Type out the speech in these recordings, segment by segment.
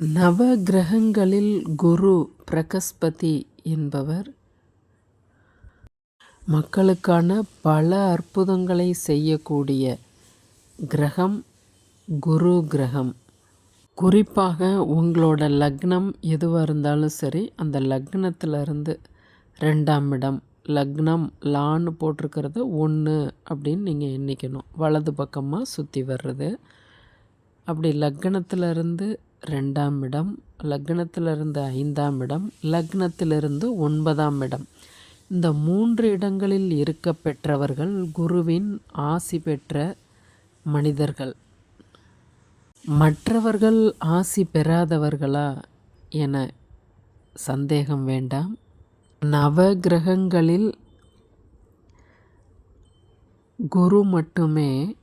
நவ கிரகங்களில் குரு பிரகஸ்பதி என்பவர் மக்களுக்கான பல அற்புதங்களை செய்யக்கூடிய கிரகம் குரு கிரகம். குறிப்பாக உங்களோட லக்னம் எதுவாக இருந்தாலும் சரி அந்த லக்னத்திலிருந்து ரெண்டாம் இடம் லக்னம் லான்னு போட்டிருக்கிறது ஒன்று அப்படின்னு நீங்கள் எண்ணிக்கணும். வலது பக்கமாக சுற்றி வர்றது. அப்படி லக்னத்திலிருந்து ரெண்டாம் இடம் லக்னத்திலிருந்து ஐந்தாம் இடம் லக்னத்திலிருந்து ஒன்பதாம் இடம். இந்த மூன்று இடங்களில் இருக்க பெற்றவர்கள் குருவின் ஆசி பெற்ற மனிதர்கள். மற்றவர்கள் ஆசி பெறாதவர்களா என சந்தேகம் வேண்டாம். நவ கிரகங்களில் குரு மட்டுமே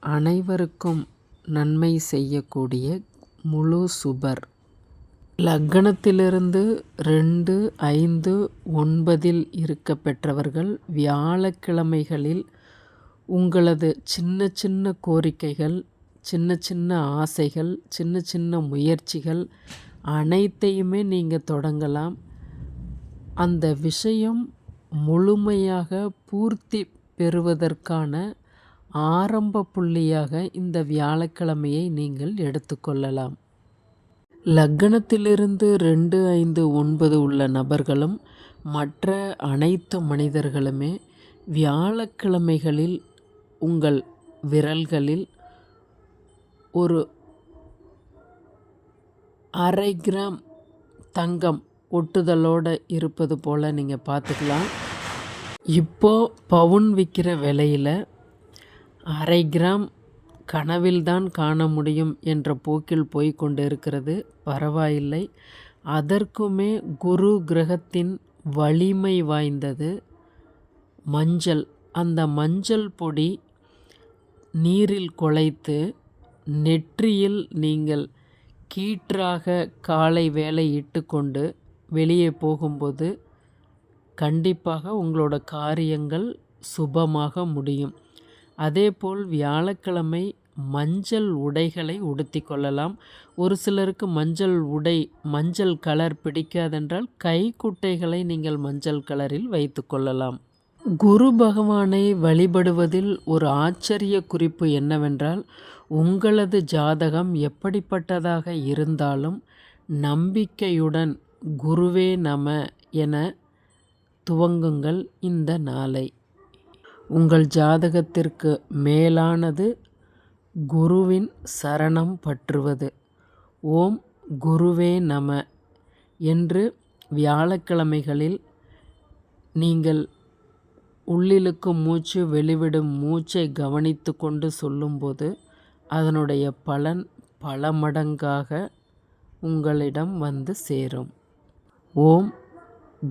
அனைவருக்கும் நன்மை செய்யக்கூடிய முழு சுபர். லக்னத்திலிருந்து ரெண்டு ஐந்து ஒன்பதில் இருக்க பெற்றவர்கள் வியாழக்கிழமைகளில் உங்களது சின்ன சின்ன கோரிக்கைகள் சின்ன சின்ன ஆசைகள் சின்ன சின்ன முயற்சிகள் அனைத்தையுமே நீங்கள் தொடங்கலாம். அந்த விஷயம் முழுமையாக பூர்த்தி பெறுவதற்கான ஆரம்ப புள்ளியாக இந்த வியாழக்கிழமையை நீங்கள் எடுத்துக்கொள்ளலாம். லக்னத்திலிருந்து ரெண்டு ஐந்து ஒன்பது உள்ள நபர்களும் மற்ற அனைத்து மனிதர்களுமே வியாழக்கிழமைகளில் உங்கள் விரல்களில் ஒரு அரை கிராம் தங்கம் ஒட்டுதலோடு இருப்பது போல் நீங்கள் பார்த்துக்கலாம். இப்போது பவுன் விற்கிற விலையில் அரை கிராம் கனவில்தான் காண முடியும் என்ற போக்கில் போய் கொண்டிருக்கிறது. பரவாயில்லை. அதற்குமே குரு கிரகத்தின் வலிமை வாய்ந்தது. மஞ்சள். அந்த மஞ்சள் பொடி நீரில் குழைத்து நெற்றியில் நீங்கள் கீற்றாக காலை வேலை இட்டுக்கொண்டு வெளியே போகும்போது கண்டிப்பாக உங்களோட காரியங்கள் சுபமாக முடியும். அதேபோல் வியாழக்கிழமை மஞ்சள் உடைகளை உடுத்தி கொள்ளலாம். ஒரு சிலருக்கு மஞ்சள் உடை மஞ்சள் கலர் பிடிக்காதென்றால் கைக்குட்டைகளை நீங்கள் மஞ்சள் கலரில் வைத்து கொள்ளலாம். குரு பகவானை வழிபடுவதில் ஒரு ஆச்சரிய குறிப்பு என்னவென்றால் உங்களது ஜாதகம் எப்படிப்பட்டதாக இருந்தாலும் நம்பிக்கையுடன் குருவே நம என துவங்குங்கள் இந்த நாளை. உங்கள் ஜாதகத்திற்கு மேலானது குருவின் சரணம் பற்றுவது. ஓம் குருவே நம. என்று வியாழக்கிழமைகளில் நீங்கள் உள்ளிழுக்கும் மூச்சு வெளிவிடும் மூச்சை கவனித்து கொண்டு சொல்லும்போது அதனுடைய பலன் பல மடங்காக உங்களிடம் வந்து சேரும். ஓம்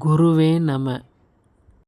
குருவே நம.